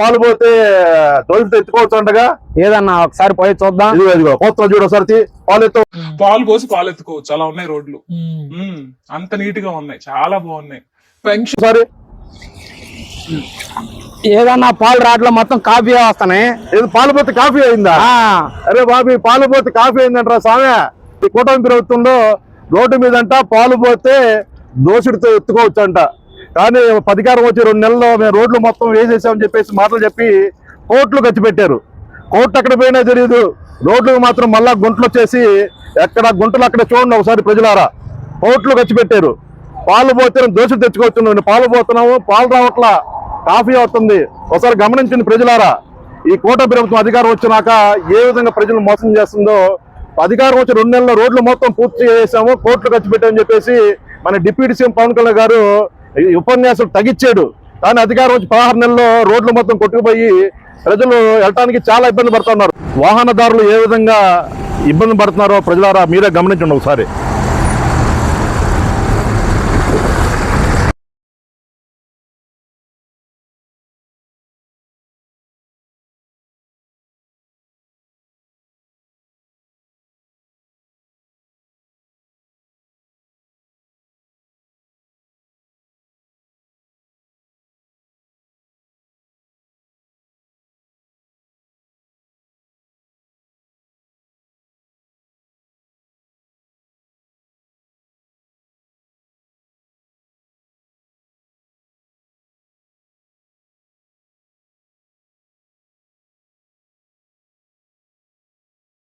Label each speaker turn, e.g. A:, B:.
A: పాలు పోతే దోషులతో ఎత్తుకోవచ్చు అంటగా?
B: ఏదన్నా ఒకసారి పోయి చూద్దాం.
A: పోతున్నా చూడు ఒకసారి పాలు ఎత్తు.
C: పాలు పోసి పాలు ఎత్తుకోవచ్చు. అలా ఉన్నాయి రోడ్లు. అంత నీట్గా ఉన్నాయి. చాలా బాగున్నాయి. పెన్షన్
A: ఒకసారి.
B: ఏదన్నా పాలు రాట్లో మొత్తం కాఫీ వస్తున్నాయి
A: పాలు పోతే కాఫీ అయిందా? అరే బాబు పాలు పోతే కాఫీ అయిందంటారా స్వామి. ఈ కూటమి ప్రభుత్వంలో రోడ్డు మీదంట పాలు పోతే దోషుడితో ఎత్తుకోవచ్చు అంట కానీ అధికారం వచ్చి రెండు నెలల్లో మేము రోడ్లు మొత్తం వేసేసామని చెప్పేసి మాటలు చెప్పి కోట్లు ఖర్చు పెట్టారు. కోర్టు ఎక్కడ పోయినా తెలియదు రోడ్లకు మాత్రం మళ్ళా గుంటలు వచ్చేసి ఎక్కడ గుంటలు అక్కడ చూడండి ఒకసారి ప్రజలారా. కోట్లు ఖర్చు పెట్టారు. పాలు పోతే దోషుడు తెచ్చుకోవచ్చు నువ్వు పాలు పోతున్నాము పాలు రావట్లా. కాఫీ అవుతుంది. ఒకసారి గమనించండి ప్రజలారా. ఈ కోట ప్రభుత్వం అధికారం వచ్చినాక ఏ విధంగా ప్రజలు మోసం చేస్తుందో అధికారం వచ్చి రెండు నెలల రోడ్లు మొత్తం పూర్తి చేసాము కోట్లు ఖర్చు పెట్టామని చెప్పేసి మన డిప్యూటీ సీఎం పవన్ కళ్యాణ్ గారు ఉపన్యాసాలు తగ్గించాడు. కానీ అధికారం వచ్చి పదహారు నెలల్లో రోడ్లు మొత్తం కొట్టుకుపోయి ప్రజలు వెళ్ళటానికి చాలా ఇబ్బంది పడుతున్నారు. వాహనదారులు ఏ విధంగా ఇబ్బంది పడుతున్నారో ప్రజలారా మీరే గమనించండి ఒకసారి.